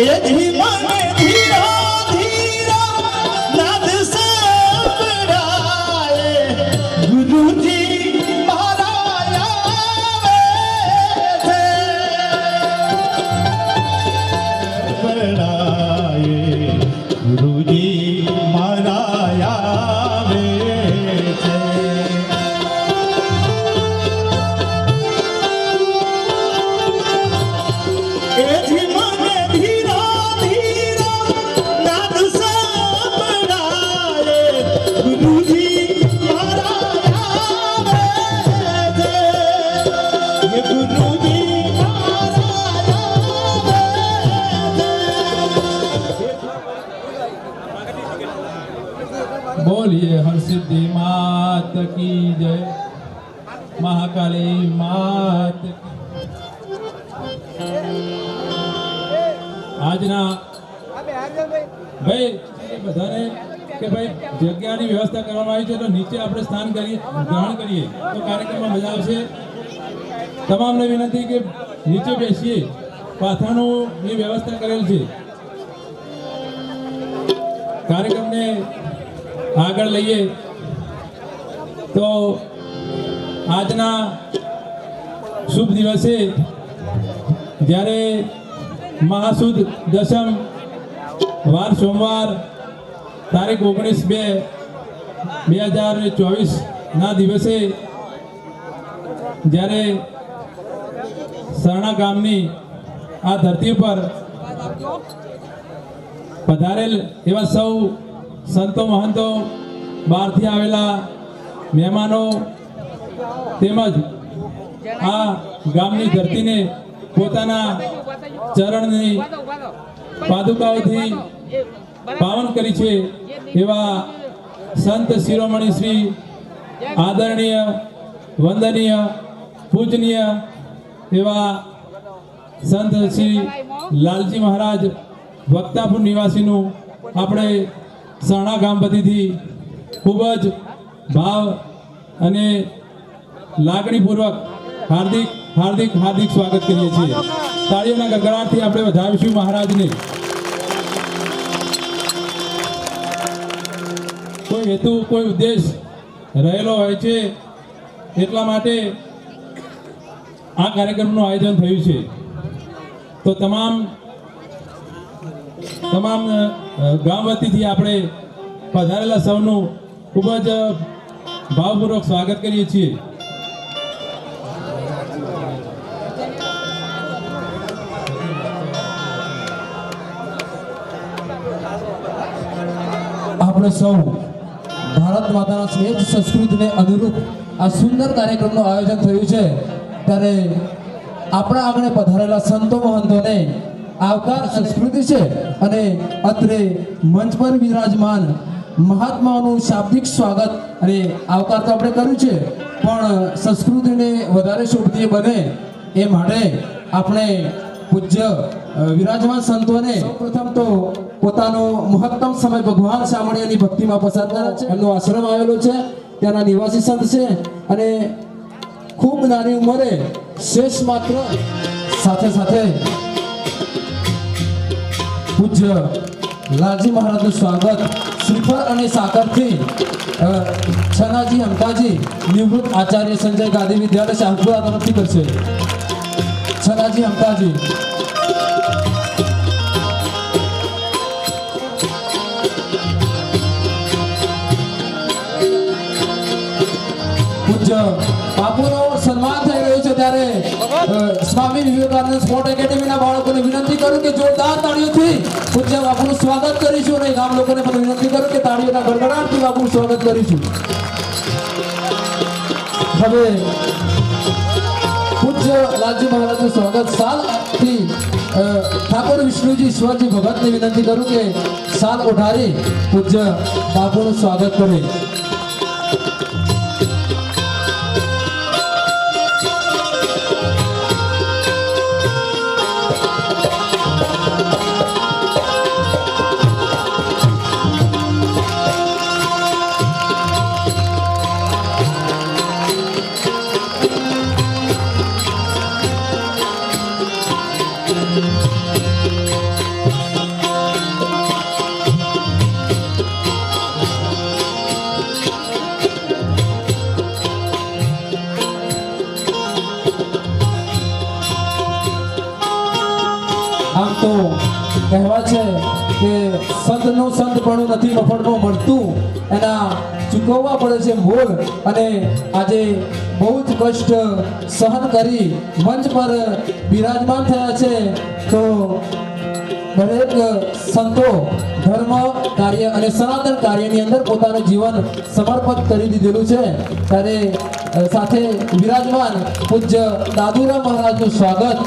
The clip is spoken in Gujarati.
Iya. બોલીએ હરસિદ્ધિ માત કી જય. મહાકાલી માત આજના ભાઈ બધાને કે ભાઈ જગ્યાની વ્યવસ્થા કરવામાં આવી છે તો નીચે આપણે સ્નાન કરીએ ગ્રહણ કરીએ, તો કાર્યક્રમમાં મજા આવશે. તમામને વિનંતી કે નીચે બેસીએ, પાથાનું ની વ્યવસ્થા કરેલ છે. કાર્યક્રમને આગળ લઈએ. તો આજના શુભ દિવસે જ્યારે મહાસુદ દશમ વાર સોમવાર તારીખ ઓગણીસ બે બે હજાર ચોવીસના દિવસે જ્યારે સરણા ગામની આ ધરતી પર પધારેલ એવા સૌ સંતો મહંતો, બહારથી આવેલા મહેમાનો, તેમજ આ ગામની ધરતીને પોતાના ચરણની પાદુકાઓથી પાવન કરી છે એવા સંત શિરોમણી શ્રી આદરણીય, વંદનીય, પૂજનીય એવા સંત શ્રી લાલજી મહારાજ વક્તાપુર નિવાસીનું આપણે સરણા ગામ ખૂબ જ ભાવ અને લાગણીપૂર્વક હાર્દિક હાર્દિક હાર્દિક સ્વાગત કરીએ છીએ. તાળીઓના ગગડાટથી આપણે વધાવીશું મહારાજને. કોઈ હેતુ, કોઈ ઉદ્દેશ રહેલો હોય છે, એટલા માટે આ કાર્યક્રમનું આયોજન થયું છે. તો તમામ તમામ ગામ વતીથી આપણે પધારેલા સૌનું ખૂબ જ ભાવપૂર્વક સ્વાગત કરીએ છીએ. આપણે સૌ ભારત માતાના શ્રેષ્ઠ સંસ્કૃતિને અનુરૂપ આ સુંદર કાર્યક્રમનું આયોજન થયું છે. ત્યારે આપણા આંગણે પધારેલા સંતો મહંતોને આવકાર સંસ્કૃતિ છે. અને અત્રે મંચ પર વિરાજમાન મહાત્માઓનું શાબ્દિક સ્વાગત અને આવકાર તો આપણે કર્યું છે. પણ સંસ્કૃતિને વધારે શોભનીય બને એ માટે આપણે પૂજ્ય વિરાજમાન સંતોને પ્રથમ તો પોતાનો મહત્તમ સમય ભગવાન સામણિયાની ભક્તિમાં પસાર કરે છે. એમનો આશ્રમ આવેલો છે. ત્યાંના નિવાસી સંત છે. અને ખૂબ નાની ઉંમરે શેષ માત્ર સાથે સાથે પૂજ્ય લાલજી મહારાજનું સ્વાગત. શ્રીફળ અને સાકરથી થી છનાજી હમતાજી નિવૃત્ત આચાર્ય સંજય ગાંધી વિદ્યાલય શાહપુરા તરફથી કરશે. છનાજી હમતાજી પૂજ્ય બાપુનો સન્માન થઈ રહ્યું છે ત્યારે સ્વામી વિવેકાનંદ સ્પોર્ટ એકેડેમીના બાળકોને વિનંતી કરું કે જોરદાર તાળીઓથી પૂજ્ય બાપુનું સ્વાગત કરીશું અને ગામ લોકોને પણ વિનંતી કરું કે તાળીઓના ગણગણાટથી બાપુનું સ્વાગત કરીશું. હવે પૂજ્ય લાલજી મહારાજનું સ્વાગત સાલથી ઠાકોર વિષ્ણુજી શિવાજી ભગતને વિનંતી કરું કે સાલ ઉઠારી પૂજ્ય બાપુનું સ્વાગત કરે. સંતનું સંતપણું નથી મફતમાં મળતું. એના ચૂકવવા પડે છે મોલ અને આજે બહુ જ કષ્ટ સહન કરી મંચ પર બિરાજમાન થયા છે. તો દરેક સંતો ધર્મ, કાર્ય અને સનાતન કાર્યની અંદર પોતાનું જીવન સમર્પિત કરી દીધેલું છે. ત્યારે સાથે વિરાજમાન પૂજ્ય દાદુરામ મહારાજનું સ્વાગત